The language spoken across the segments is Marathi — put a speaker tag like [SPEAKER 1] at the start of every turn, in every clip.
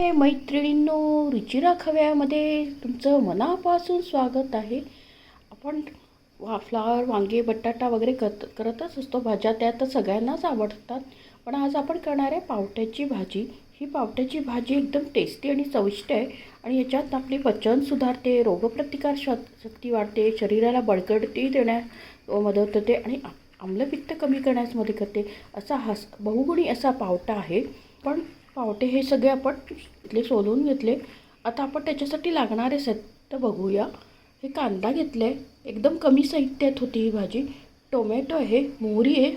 [SPEAKER 1] हाय मैत्रिणींनो रुचिरा खव्यामध्ये तुमचं मनापासून स्वागत आहे. आपण वा फ्लावर वांगे बटाटा वगैरे करत करतच असतो. भाज्या त्या तर सगळ्यांनाच आवडतात. पण आज आपण करणार आहे पावट्याची भाजी. ही पावट्याची भाजी एकदम टेस्टी आणि चविष्ट आहे आणि याच्यात आपली पचन सुधारते रोगप्रतिकार श शक्ती वाढते शरीराला बळकटी देण्यास मदत होते आणि आम्लपित्त कमी करण्यास मदत करते. असा हस बहुगुणी असा पावटा आहे. पण पावटे हे सगळे आपण इथले सोलून घेतले. आता आपण त्याच्यासाठी लागणारे साहित्य बघूया. हे कांदा घेतले. एकदम कमी साहित्यात होती ही भाजी. टोमॅटो आहे मोहरी आहे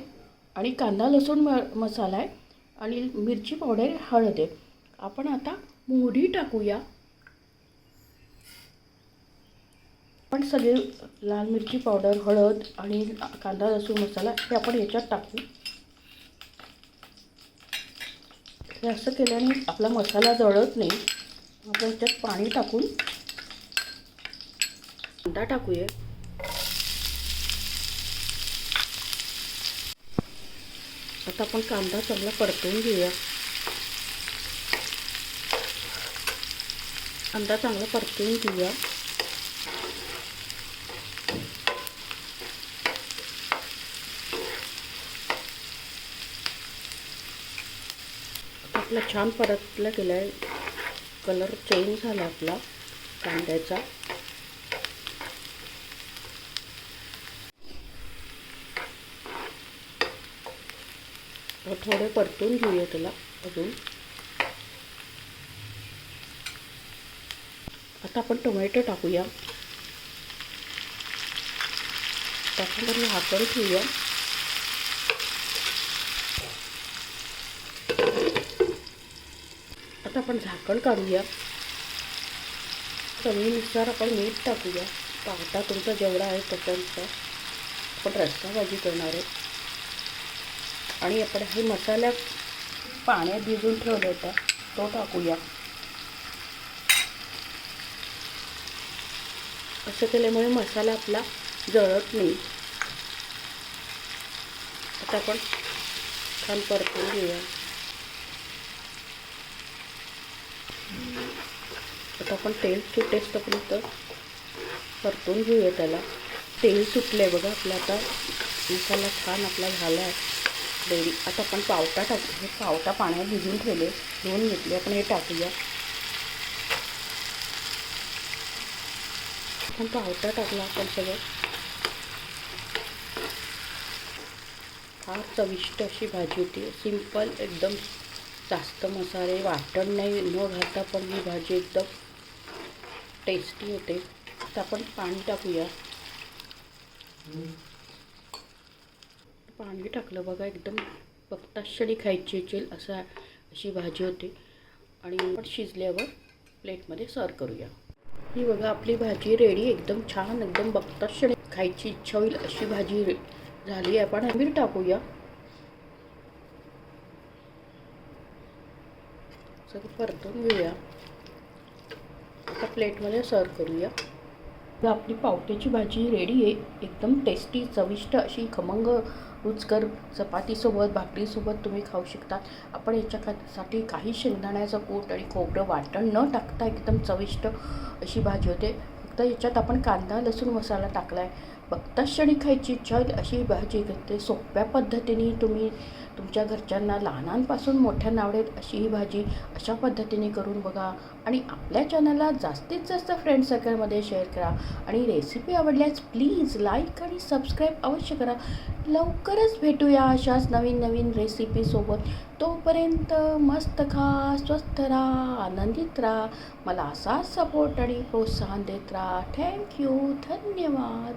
[SPEAKER 1] आणि कांदा लसूण म मसाला आहे आणि मिरची पावडर हळद आहे. आपण आता मोहरी टाकूया. आपण सगळे लाल मिरची पावडर हळद आणि कांदा लसूण मसाला हे आपण याच्यात टाकू. हे असं केल्याने आपला मसाला जळत नाही. आपण त्यात पाणी टाकून कांदा टाकूया. आता आपण कांदा चांगला परतवून घेऊया. कांदा चांगला परतवून घेऊया. आपला छान परतला गेला आहे कलर चेंज झाला आपला कांद्याचा. थोडे परतून घेऊया त्याला अजून. आता आपण टोमॅटो टाकूया. टाकून त्याला हाकून ठेवूया. आपण झाकण काढूया. चवीनुसार आपण मीठ टाकूया. पावटा तुमचा जेवढा आहे त्याच्यानुसार आपण रस्सा भाजी करणार आहे. आणि आपण हे मसाला पाण्यात भिजून ठेवला होता तो टाकूया. असं केल्यामुळे मसाला आपला जळत नाही. आता आपण छान परतून घेऊया. आता आपण तेल सुटेस्तपर्यंत परतून घेऊया त्याला. तेल सुटलं आहे बघा आपला आता मसाला छान आपला झाला आहे रेडी आता आपण पावटा टाकू हे पावटा पाण्यात भिजून ठेवले. धुवून घेतले आपण हे टाकूया. आपण पावटा टाकला आपण सगळं. फार चविष्ट अशी भाजी होती. सिंपल एकदम जास्त मसाले वाटण नाही न घालता पण ही भाजी एकदम टेस्टी होते. तर आपण पाणी टाकूया. पाणी टाकलं बघा एकदम बघताच क्षणी खायची येईल असं अशी भाजी होती. आणि आपण शिजल्यावर प्लेटमध्ये सर्व करूया. ही बघा आपली भाजी रेडी एकदम छान एकदम बघताच क्षणी खायची इच्छा होईल अशी भाजी झाली आहे. आपण आंबीर टाकूया. सगळं परतून घेऊया. आता प्लेटमध्ये सर्व करूया. तर आपली पावट्याची भाजी रेडी आहे. एकदम टेस्टी चविष्ट अशी खमंग रुचकर चपातीसोबत भाकरीसोबत तुम्ही खाऊ शकता आपण याच्यासाठी काही शेंगदाण्याचं कूट आणि खोबरं वाटण न टाकता एकदम चविष्ट अशी भाजी होते. फक्त याच्यात आपण कांदा लसूण मसाला टाकला आहे बघताच क्षणी खायची इच्छा होईल अशी भाजी करते सोप्या पद्धतीने तुम्ही तुमच्या घरच्यांना लहानांपासून मोठ्यांना आवडेल अशी ही भाजी अशा पद्धतीने करून बघा. आणि आपल्या चॅनलला जास्तीत जास्त फ्रेंड सर्कलमध्ये शेअर करा. आणि रेसिपी आवडल्यास प्लीज लाईक आणि सबस्क्राईब अवश्य करा. लवकरच भेटूया अशाच नवीन नवीन रेसिपीसोबत तोपर्यंत मस्त खा स्वस्थ राहा आनंदित राहा. मला असाच सपोर्ट आणि प्रोत्साहन देत राहा. थँक्यू धन्यवाद.